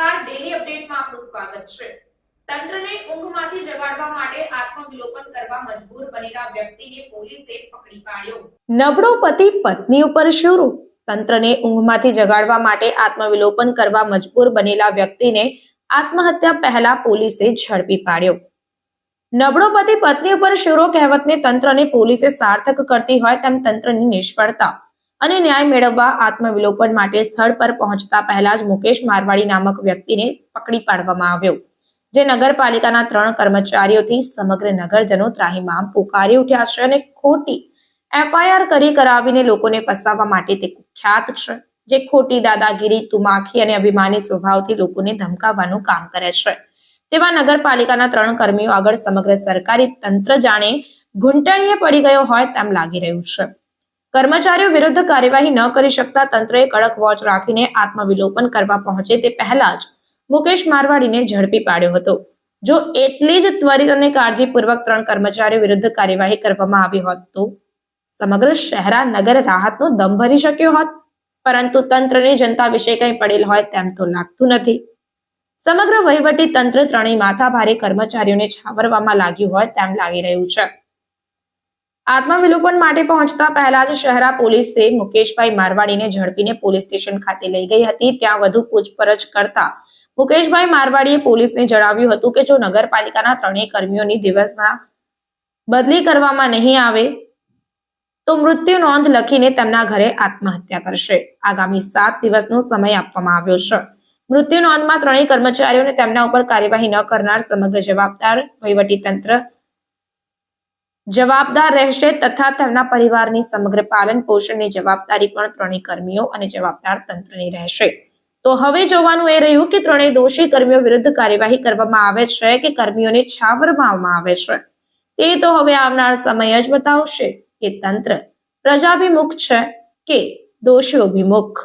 મોટી અપડેટમાં આપનું સ્વાગત છે. તંત્રને ઊંઘમાંથી જગાડવા માટે આત્મવિલોપન કરવા મજબૂર બનેલા વ્યક્તિને પોલીસે પકડી પાડ્યો. નબળો પતિ પત્ની ઉપર શરૂ. તંત્રને ઊંઘમાંથી જગાડવા માટે આત્મવિલોપન કરવા મજબૂર બનેલા વ્યક્તિને આત્મહત્યા પહેલા પોલીસે ઝડપી પાડ્યો. નબળો પતિ પત્ની ઉપર શૂરો કહેવતને તંત્રને પોલીસે સાર્થક કરતી હોય તેમ તંત્રની નિષ્ફળતા. અને ન્યાય મેળવવા, આત્મવિલોપન માટે સ્થળ પર પહોંચતા પહેલા જ મુકેશ મારવાડી નામક વ્યક્તિને પકડી પાડવામાં આવ્યો. જે નગરપાલિકાના ત્રણ કર્મચારીઓથી સમગ્ર નગરજનો ત્રાહીમામ પુકારી ઉઠ્યા છે અને ખોટી એફઆઈઆર કરી કરાવીને લોકોને ફસાવવા માટે તે કુખ્યાત છે. જે ખોટી દાદાગીરી, તુમાખી અને અભિમાની સ્વભાવથી લોકોને ધમકાવવાનું કામ કરે છે. તેવા નગરપાલિકાના ત્રણ કર્મીઓ આગળ સમગ્ર સરકારી તંત્ર જાણે ઘૂંટણીએ પડી ગયો હોય તેમ લાગી રહ્યું છે. કર્મચારીઓ વિરુદ્ધ કાર્યવાહી ન કરી શકતા તંત્રએ કડક વોચ રાખીને આત્મવિલોપન કરવા પહોંચે તે પહેલા જ મુકેશ મારવાડીને ઝડપી પાડ્યો હતો. જો એટલી જ ત્વરિત અને કાળજીપૂર્વક ત્રણ કર્મચારીઓ વિરુદ્ધ કાર્યવાહી કરવામાં આવી હોત તો સમગ્ર શહેરા, નગર રાહતનો દમ ભરી શક્યો હોત. પરંતુ તંત્રને જનતા વિશે કંઈ પડેલ હોય તેમ તો લાગતું નથી. સમગ્ર વહીવટી તંત્ર ત્રણેય માથાભારે કર્મચારીઓને છાવરવામાં લાગ્યું હોય તેમ લાગી રહ્યું છે. આત્મવિલોપન માટે પહોંચતા પહેલા જ શહેરા પોલીસે મુકેશભાઈ મારવાડીને ઝડપીને પોલીસ સ્ટેશન ખાતે લઈ ગઈ હતી. ત્યાં વધુ પૂછપરછ કરતા મુકેશભાઈ મારવાડીએ પોલીસને જણાવ્યું હતું કે જો નગરપાલિકાના ત્રણેય કર્મીઓની દિવસમાં બદલી કરવામાં નહીં આવે તો મૃત્યુ નોંધ લખીને તેમના ઘરે આત્મહત્યા કરશે. આગામી સાત દિવસનો સમય આપવામાં આવ્યો છે. મૃત્યુ નોંધમાં ત્રણેય કર્મચારીઓને તેમના ઉપર કાર્યવાહી ન કરનાર સમગ્ર જવાબદાર વહીવટી તંત્ર જવાબદાર રહેશે તથા તેમના પરિવારની સમગ્ર પાલન પોષણની જવાબદારી પણ ત્રણેય કર્મીઓ અને જવાબદાર તંત્રની રહેશે. તો હવે જોવાનું એ રહ્યું કે ત્રણેય દોષી કર્મીઓ વિરુદ્ધ કાર્યવાહી કરવામાં આવે છે કે કર્મીઓને છાવરવામાં આવે છે? તે તો હવે આવનાર સમય જ બતાવશે કે તંત્ર પ્રજાભિમુખ છે કે દોષીઓભિમુખ